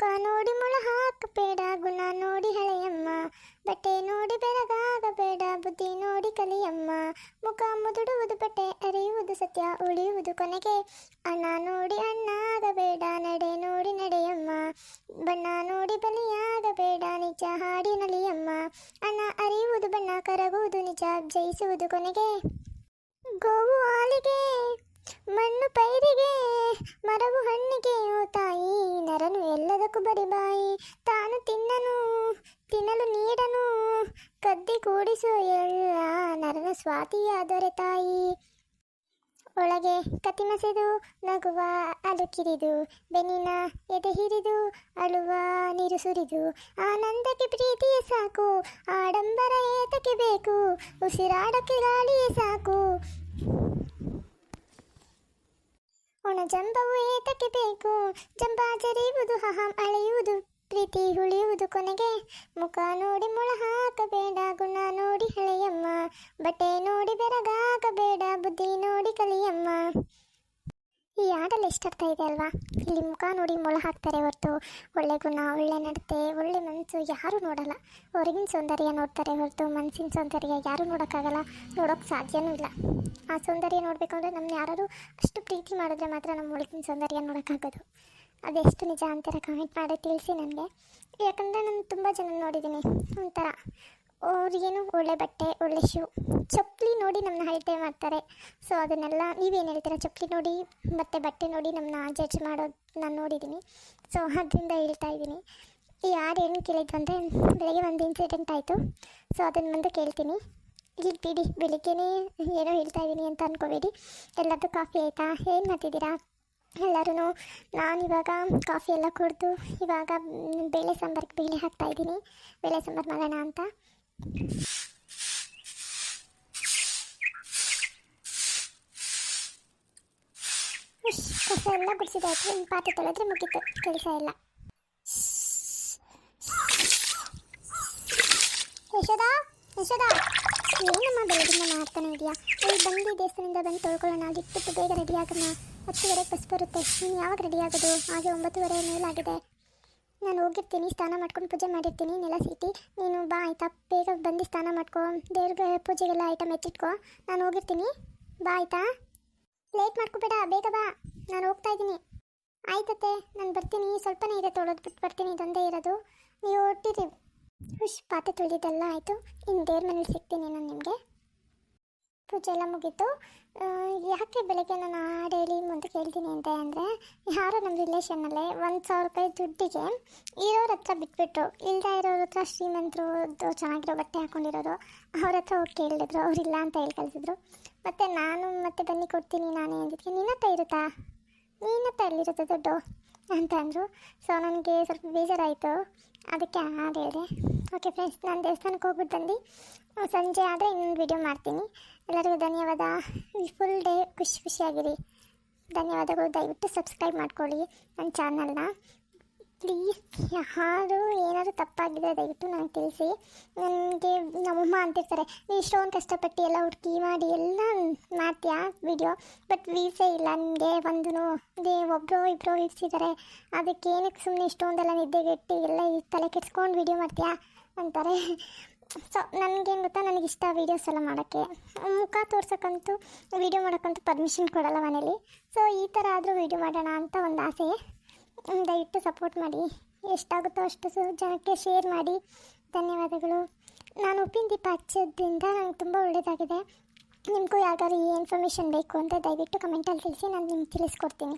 ಮುಖ ನೋಡಿ ಮೊಳ ಹಾಕಬೇಡ, ಗುಣ ನೋಡಿ ಹಳೆಯಮ್ಮ. ಬಟ್ಟೆ ನೋಡಿ ಬೆರಗಾಗಬೇಡ, ಬುದ್ಧಿ ನೋಡಿ ಕಲಿಯಮ್ಮ. ಮುಖ ಮುದುಡುವುದು ಬಟ್ಟೆ, ಅರಿಯುವುದು ಸತ್ಯ, ಉಳಿಯುವುದು ಕೊನೆಗೆ. ಅಣ್ಣ ನೋಡಿ ಅಣ್ಣಾಗಬೇಡ, ನಡೆ ನೋಡಿ ನಡೆಯಮ್ಮ. ಬಣ್ಣ ನೋಡಿ ಬಲಿಯಾಗಬೇಡ, ನಿಜ ಹಾಡಿನಲಿಯಮ್ಮ ಅಣ್ಣ ಅರಿಯುವುದು ಬಣ್ಣ, ಕರಗುವುದು ನಿಜ, ಜಯಿಸುವುದು ಕೊನೆಗೆ. ಮಣ್ಣು ಪೈರಿಗೆ, ಮರವು ಹಣ್ಣಿಗೆ. ತಾಯಿ, ನರನು ಎಲ್ಲದಕ್ಕೂ ಬಡಿಬಾಯಿ ತಾನು ತಿನ್ನನು, ತಿನ್ನಲು ನೀಡನು, ಕದ್ದಿ ಕೂಡಿಸು ಎಲ್ಲ ನರನ ಸ್ವಾತಿಯಾದರೆ ತಾಯಿ. ಒಳಗೆ ಕತಿಮಸೆದು ನಗುವ ಅಲುಕಿರಿದು ಬೆನ್ನಿನ ಎದೆ ಹಿರಿದು, ಅಳುವ ನೀರು ಸುರಿದು. ಆನಂದಕ್ಕೆ ಪ್ರೀತಿಯೇ ಸಾಕು, ಆಡಂಬರ ಏತಕ್ಕೆ ಬೇಕು, ಉಸಿರಾಡಕ್ಕೆ ಗಾಳಿಯೇ ಸಾಕು. ಒಣ ಜಂಬವು ಏತಕ್ಕೆ ಬೇಕು? ಜಂಬ ಜರಿಯುವುದು ಹಹಂ ಅಳೆಯುವುದು, ಪ್ರೀತಿ ಹುಳಿಯುವುದು ಕೊನೆಗೆ. ಮುಖ ನೋಡಿ ಮುಳ ಹಾಕಬೇಡ ಗುಣ ನೋಡಿ ಹಳೆಯಮ್ಮ. ಬಟ್ಟೆ ನೋಡಿ ಬೆರಗಾಕಬೇಡ ಬುದ್ಧಿ ನೋಡಿ ಕಲಿಯಮ್ಮ. ಈ ಹಾಡಲ್ಲಿ ಆಗ್ತಾ ಇದೆ ಅಲ್ವಾ? ಇಲ್ಲಿ ಮುಖ ನೋಡಿ ಮೊಳ ಹಾಕ್ತಾರೆ ಹೊರತು. ಒಳ್ಳೆ ಗುಣ, ಒಳ್ಳೆ ನಡತೆ, ಒಳ್ಳೆ ಮನಸ್ಸು ಯಾರೂ ನೋಡಲ್ಲ. ಹೊರಗಿನ ಸೌಂದರ್ಯ ನೋಡ್ತಾರೆ ಹೊರತು ಮನಸ್ಸಿನ ಸೌಂದರ್ಯ ಯಾರೂ ನೋಡೋಕ್ಕಾಗಲ್ಲ. ನೋಡೋಕ್ಕೆ ಸಾಧ್ಯನೂ ಇಲ್ಲ. ಆ ಸೌಂದರ್ಯ ನೋಡಬೇಕು ಅಂದರೆ ನಮ್ಮ ಯಾರಾದರೂ ಅಷ್ಟು ಪ್ರೀತಿ ಮಾಡಿದ್ರೆ ಮಾತ್ರ ನಮ್ಮ ಒಳಗಿನ ಸೌಂದರ್ಯ ನೋಡೋಕ್ಕಾಗೋದು. ಅದೆಷ್ಟು ನಿಜ ಅಂತಾರೆ ಕಮೆಂಟ್ ಮಾಡಿ ತಿಳಿಸಿ ನನಗೆ. ಯಾಕಂದರೆ ನಾನು ತುಂಬ ಜನ ನೋಡಿದ್ದೀನಿ. ಒಂಥರ. ಅವ್ರಿಗೇನು ಒಳ್ಳೆ ಬಟ್ಟೆ, ಒಳ್ಳೆ ಶೂ ಚಪ್ಪಲಿ ನೋಡಿ ನಮ್ಮನ್ನ ಹೈಟೆ ಮಾಡ್ತಾರೆ. ಸೊ ಅದನ್ನೆಲ್ಲ ನೀವೇನು ಹೇಳ್ತೀರಾ? ಚಪ್ಪಲಿ ನೋಡಿ, ಮತ್ತು ಬಟ್ಟೆ ನೋಡಿ ನಮ್ಮನ್ನ ಜಡ್ಜ್ ಮಾಡೋದು ನಾನು ನೋಡಿದ್ದೀನಿ ಸೊ ಅದರಿಂದ ಹೇಳ್ತಾ ಇದ್ದೀನಿ. ಯಾರು ಏನು ಕೇಳಿದ್ದು ಅಂದರೆ, ಬೆಳಗ್ಗೆ ಒಂದು ಇನ್ಸಿಡೆಂಟ್ ಆಯಿತು. ಸೊ ಅದನ್ನು ಮುಂದೆ ಕೇಳ್ತೀನಿ. ಇಲ್ಲಿ ಬಿಡಿ, ಬೆಳಿಗ್ಗೆನೇ ಏನೋ ಹೇಳ್ತಾ ಇದ್ದೀನಿ ಅಂತ ಅಂದ್ಕೋಬೇಡಿ ಎಲ್ಲರದ್ದು ಕಾಫಿ ಆಯಿತಾ? ಏನು ಮಾಡ್ತಿದ್ದೀರಾ? ಎಲ್ಲರೂ ಇವಾಗ ಕಾಫಿ ಎಲ್ಲ ಕುಡಿದು, ಇವಾಗ, ಬೇಳೆ ಸಾಂಬಾರಿಗೆ ಬೇಳೆ ಹಾಕ್ತಾ ಇದ್ದೀನಿ. ಬೇಳೆ ಸಾಂಬಾರು ಮಾಡೋಣ ಅಂತ. ಕಸ ಎಲ್ಲ ಗುಡಿಸಿದಾಯ್ತು ಇನ್ನು ಪಾತ್ರೆ ತೊಳೆದ್ರೆ ಮುಗೀತು. ಕೆಲಸ ಎಲ್ಲ ಯಶೋದ ಯಶೋದ ಏನಮ್ಮ ಬೆಳಗಿಂದ ಮಾಡ್ತಾನೆ ಇದೆಯಾ? ಅಲ್ಲಿ ಬಂದು ದೇವಸ್ಥಾನದಿಂದ ಬಂದು ತೊಳ್ಕೊಳ್ಳೋಣ. ಇಟ್ಟು ಬೇಗ ರೆಡಿ ಆಗೋಣ. ಹತ್ತುವರೆಗೆ ಬಸ್ ಬರುತ್ತೆ. ನೀನು ಯಾವಾಗ ರೆಡಿ ಆಗೋದು? ಹಾಗೆ ಒಂಬತ್ತುವರೆ ಮೇಲಾಗಿದೆ ನಾನು ಹೋಗಿರ್ತೀನಿ, ಸ್ನಾನ ಮಾಡ್ಕೊಂಡು ಪೂಜೆ ಮಾಡಿರ್ತೀನಿ, ನೆಲ ಸೀಟಿ. ನೀನು ಬಾ ಆಯಿತಾ, ಬೇಗ ಬಂದು ಸ್ನಾನ ಮಾಡ್ಕೊ. ದೇವ್ರಿಗೆ ಪೂಜೆಗೆಲ್ಲ ಐಟಮ್ ಎತ್ತಿಟ್ಕೊ ನಾನು ಹೋಗಿರ್ತೀನಿ. ಬಾ ಆಯಿತಾ? ಲೇಟ್ ಮಾಡ್ಕೋಬೇಡ, ಬೇಗ ಬಾ. ನಾನು ಹೋಗ್ತಾ ಇದ್ದೀನಿ. ಆಯ್ತತ್ತೆ ನಾನು ಬರ್ತೀನಿ. ಸ್ವಲ್ಪನೇ ಇದೆ ತೊಳೆದು ಬಿಟ್ಟು ಬರ್ತೀನಿ, ಇದೊಂದೇ ಇರೋದು. ನೀವು ಹೊಟ್ಟಿರಿ ಹುಷ್, ಪಾತ್ರೆ ತೊಳೆದಿದ್ದೆಲ್ಲ ಆಯಿತು. ಇನ್ನು ದೇವ್ರ ಮನೇಲಿ ಸಿಗ್ತೀನಿ ನಾನು ನಿಮಗೆ. ಪೂಜೆ ಎಲ್ಲ ಮುಗೀತು. ಯಾಕೆ ಬೆಳಗ್ಗೆ ನಾನು ಹಾಡು ಹೇಳಿ ಮುಂದೆ ಕೇಳ್ತೀನಿ ಅಂತ ಅಂದರೆ, ಯಾರು ನಮ್ಮ ರಿಲೇಷನ್ನಲ್ಲೇ ಒಂದು ಸಾವಿರ ರೂಪಾಯಿ ದುಡ್ಡಿಗೆ ಇರೋರ ಹತ್ರ ಬಿಟ್ಬಿಟ್ರು. ಇಲ್ಲದೆ ಇರೋರ ಹತ್ರ ಶ್ರೀಮಂತರು ಚೆನ್ನಾಗಿರೋ ಬಟ್ಟೆ ಹಾಕೊಂಡಿರೋರು, ಅವ್ರ ಹತ್ರ ಹೋಗಿ ಕೇಳಿದ್ರು ಅವರಿಲ್ಲ ಅಂತ ಹೇಳಿ ಕಳಿಸಿದ್ರು. ಮತ್ತು ನಾನು ಮತ್ತೆ ಬನ್ನಿ ಕೊಡ್ತೀನಿ ನಾನೇ ಅಂದಿದ್ದಕ್ಕೆ ನಿನ್ನ ಹತ್ರ ಇರುತ್ತಾ? ನಿನ್ನ ಹತ್ರ ಎಲ್ಲಿರುತ್ತೆ ದುಡ್ಡು? ಅಂತ ಅಂದರು. ಸೊ ನನಗೆ ಸ್ವಲ್ಪ ಬೇಜಾರಾಯಿತು. ಅದಕ್ಕೆ ಹಾಡು ಹೇಳಿದೆ. ಓಕೆ ಫ್ರೆಂಡ್ಸ್ ನಾನು ದೇವಸ್ಥಾನಕ್ಕೆ ಹೋಗ್ಬಿಟ್ಟು ಬಂದು. ಸಂಜೆ ಆದರೆ ಇನ್ನೊಂದು ವಿಡಿಯೋ ಮಾಡ್ತೀನಿ. ಎಲ್ಲರಿಗೂ ಧನ್ಯವಾದ. ಫುಲ್ ಡೇ ಖುಷಿ ಖುಷಿಯಾಗಿರಿ. ಧನ್ಯವಾದಗಳು. ದಯವಿಟ್ಟು ಸಬ್ಸ್ಕ್ರೈಬ್ ಮಾಡ್ಕೊಳ್ಳಿ ನನ್ನ ಚಾನಲ್ನ ಪ್ಲೀಸ್ ಯಾರು ಏನಾದರೂ ತಪ್ಪಾಗಿದೆ ದಯವಿಟ್ಟು ನನಗೆ ತಿಳಿಸಿ. ನನಗೆ ನಮ್ಮಮ್ಮ ಅಂತಿರ್ತಾರೆ, ನೀ ಇಷ್ಟೊಂದು ಕಷ್ಟಪಟ್ಟು ಎಲ್ಲ ಹುಡುಕಿ ಮಾಡಿ ಎಲ್ಲ ಮಾಡ್ತೀಯಾ ವಿಡಿಯೋ ಬಟ್ ವೀಸೇ ಇಲ್ಲ ನನಗೆ ಒಂದು ದೇ ಒಬ್ಬರು ಇಬ್ಬರು ಇರಿಸಿದ್ದಾರೆ ಅದಕ್ಕೆ ಏನಕ್ಕೆ ಸುಮ್ಮನೆ ಇಷ್ಟೊಂದೆಲ್ಲ ನಿದ್ದೆಗೆಟ್ಟು ಎಲ್ಲ ತಲೆ ಕೆಡ್ಸ್ಕೊಂಡು ವಿಡಿಯೋ ಮಾಡ್ತೀಯಾ? ಅಂತಾರೆ. ಸೊ ನನಗೇನು ಗೊತ್ತಾ ನನಗೆ ಇಷ್ಟ ವೀಡಿಯೋಸ್ ಎಲ್ಲ ಮಾಡೋಕ್ಕೆ. ಮುಖ ತೋರ್ಸೋಕ್ಕಂತೂ ವೀಡಿಯೋ ಮಾಡೋಕ್ಕಂತೂ ಪರ್ಮಿಷನ್ ಕೊಡಲ್ಲ ಮನೇಲಿ. ಸೊ ಈ ಥರ ಆದರೂ ವೀಡಿಯೋ ಮಾಡೋಣ ಅಂತ ಒಂದು ಆಸೆ. ದಯವಿಟ್ಟು ಸಪೋರ್ಟ್ ಮಾಡಿ. ಎಷ್ಟಾಗುತ್ತೋ ಅಷ್ಟು ಜನಕ್ಕೆ ಶೇರ್ ಮಾಡಿ. ಧನ್ಯವಾದಗಳು. ನಾನು ಉಪ್ಪಿನ ದೀಪ ಹಚ್ಚೋದ್ರಿಂದ ನನಗೆ ತುಂಬ ಒಳ್ಳೆಯದಾಗಿದೆ ನಿಮಗೂ ಯಾವ್ದಾದ್ರು ಈ ಇನ್ಫಾರ್ಮೇಷನ್ ಬೇಕು ಅಂತ ದಯವಿಟ್ಟು ಕಮೆಂಟಲ್ಲಿ ತಿಳಿಸಿ, ನಾನು ನಿಮ್ಗೆ ತಿಳಿಸ್ಕೊಡ್ತೀನಿ.